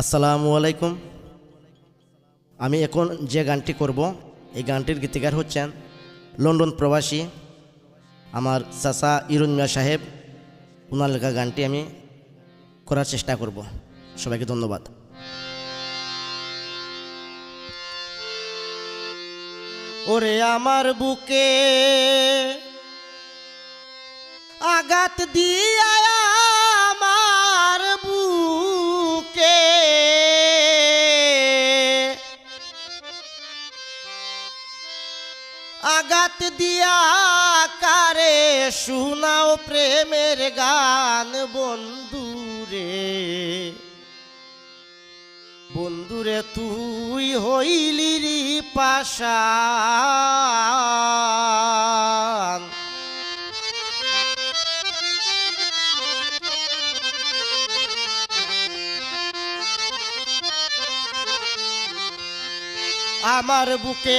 আসসালামু আলাইকুম। আমি এখন যে গানটি করব, এই গানটির গীতিকার হচ্ছেন লন্ডন প্রবাসী আমার চাষা ইরুন্মিয়া সাহেব। ওনার লেখা গানটি আমি করার চেষ্টা করব। সবাইকে ধন্যবাদ। ওরে আমার বুকে আঘাত দিয়া আঘাত দিয়া কারে শুনাও প্রেমের গান বন্ধুরে। বন্ধুরে তুই হইলি রি পাশা আমার বুকে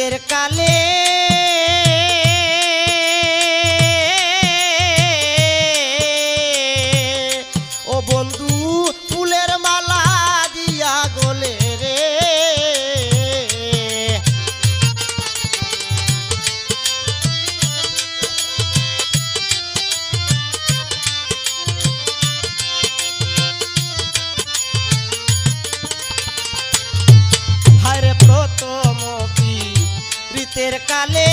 শেষের কালে Cale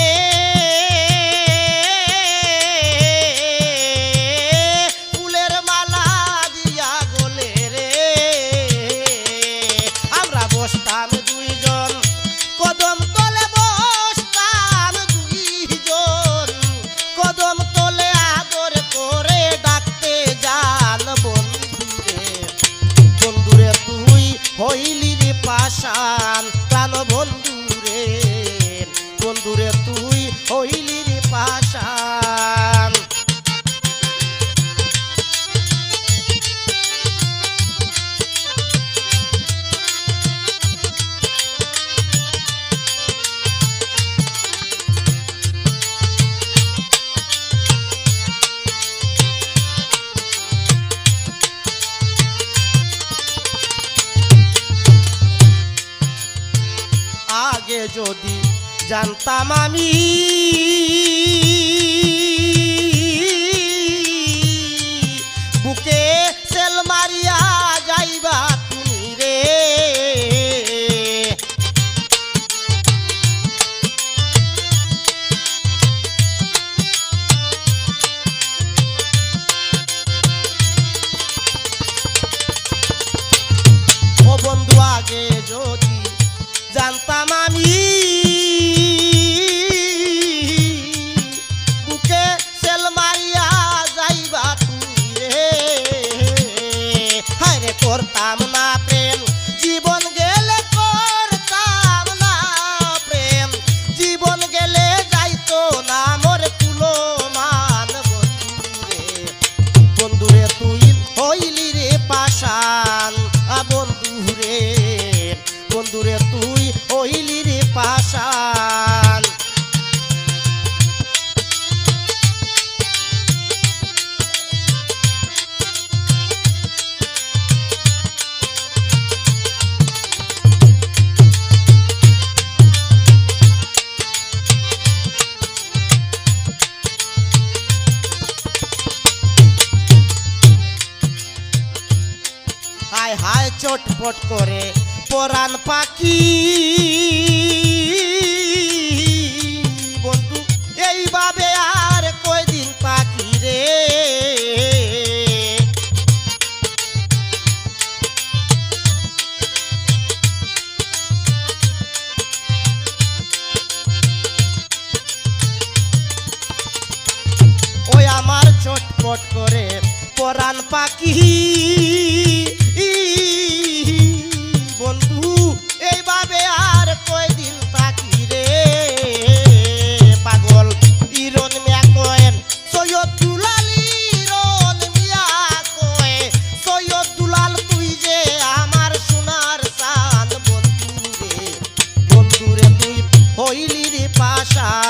হইলি জানতাম আমি। পেলাম না প্রেম জীবন ছটফট করে, পরাণ পাখি। বন্ধু, এইভাবে আর কয়দিন পাখি রে? ওই আমার ছটফট করে পরাণ পাখি। হইলি রে পাশান